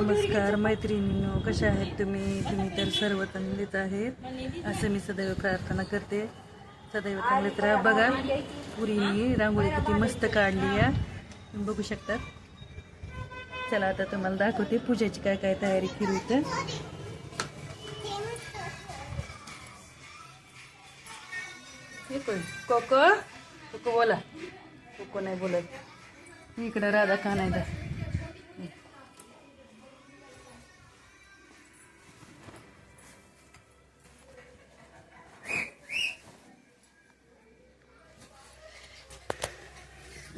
नमस्कार मैत्रिणींनो कशा आहेत तुम्ही? तुम्ही तर सर्व चांगलेच आहेत. असं मी सदैव प्रार्थना करते. सदैव चांगलेच राहा बघा पुरीने रांगोळी किती मस्त काढली या तुम्ही बघू शकतात चला आता तुम्हाला दाखवते पूजेची काय काय तयारी केली तर कोको? कोको बोला. कोको नाही बोलत. इकडं राधा का नाही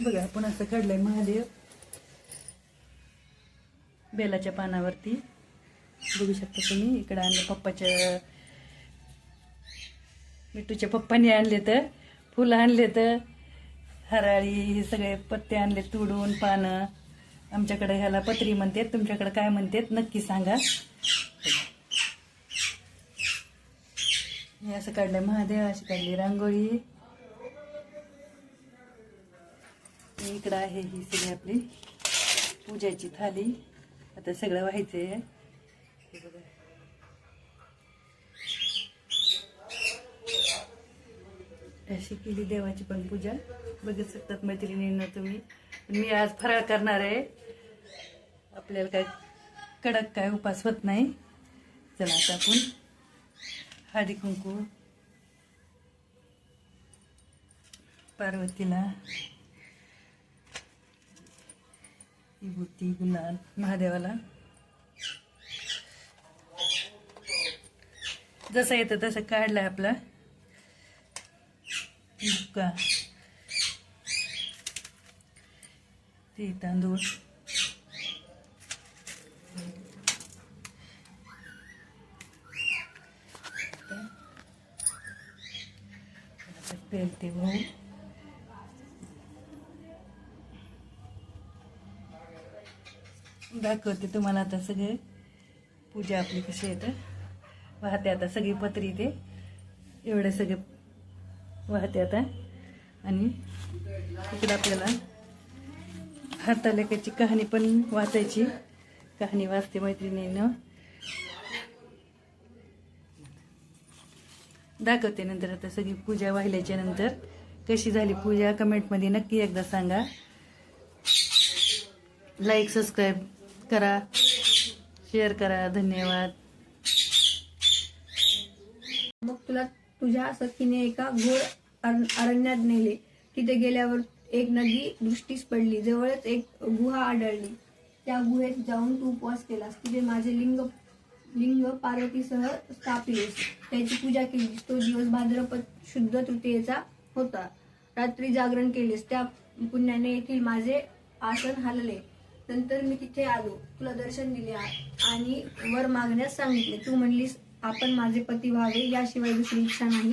बघा आपण असं काढलंय महादेव. बेलाच्या पानावरती. बघू शकता तुम्ही इकडं आणलं पप्पाच्या मिठूच्या पप्पाने आणले तर फुलं आणले तर हराळी हे सगळे पत्ते आणले तुडून पानं. आमच्याकडे ह्याला पत्री म्हणतात तुमच्याकडे काय म्हणतात नक्की सांगा. हे असं काढलंय महादेव अशी काढली रांगोळी. इकडं आहे ही सगळी आपली पूजाची थाली. आता सगळं व्हायचं हे बघा अशी केली देवाची पण पूजा. बघत शकतात मैत्रिणींना तुम्ही. मी आज फराळ करणार आहे. आपल्याला काय कडक काय उपास होत नाही. चला आता आपण हळदी कुंकू. पार्वतीला विभूती गुलाल महादेवाला. जसं येतं तसं काढलं आपला. बुक्का ते तांदूळ. तेल ते भाऊ. दाखवते तुम्हाला आता सगळे. पूजा आपली कशी येतं वाहते आता सगळी पत्री ते. एवढे सगळे वाहते आता. आणि तिकडे आपल्याला हातालेखाची कहाणी पण वाचायची. कहाणी वाचते मैत्रिणीनं. दाखवते नंतर आता सगळी पूजा वाहिल्याच्या नंतर. कशी झाली पूजा? कमेंटमध्ये नक्की एकदा सांगा. लाईक सबस्क्राईब करा. शेअर करा. धन्यवाद. मग तुला तुझ्या सखीने एका घोर अरण्यात नेले. तिथे गेल्यावर एक नदी दृष्टीस पडली. जवळच एक गुहा आढळली. त्या गुहेत जाऊन तू उपवास केलास. तिथे माझे लिंग लिंग पार्वतीसह स्थापिलेस. त्याची पूजा केलीस. तो दिवस भाद्रपद शुद्ध तृतीयेचा होता. रात्री जागरण केलेस. त्या पुण्याने येथील माझे आसन हलले. नंतर मी तिथे आलो. तुला दर्शन दिले आणि वर मागण्यास सांगितले. तू म्हणलीस आपण माझे पती व्हावे याशिवाय दुसरी इच्छा नाही.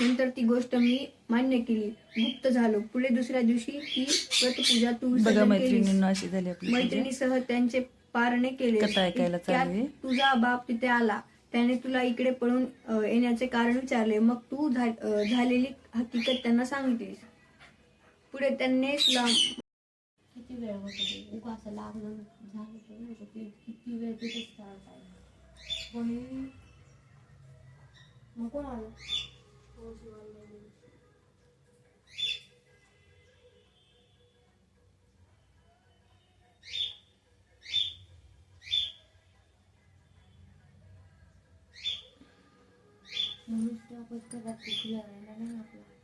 नंतर ती गोष्ट मी मान्य केली. गुप्त झालो. पुढे दुसऱ्या दिवशी ती व्रतपूजा तू बघा विसर्जन केलीस. मैत्रिणींना अशी झाली आपली पूजा. मैत्रिणीसह त्यांचे पारणे केले. कथा ऐकायला चालू आहे. तुझा बाप तिथे आला. त्याने तुला इकडे पळून अ, येण्याचे कारण विचारले. मग तू झा- अ, झालेली हकीकत त्यांना सांगितलीस. पुढे त्यांनी तुला किती वेळ होतो उगा असं लागलं झालं तर नाही का ते किती वेळ तिथेच चालत मग कोण आलं म्हणून आपण घरात नाही आपला.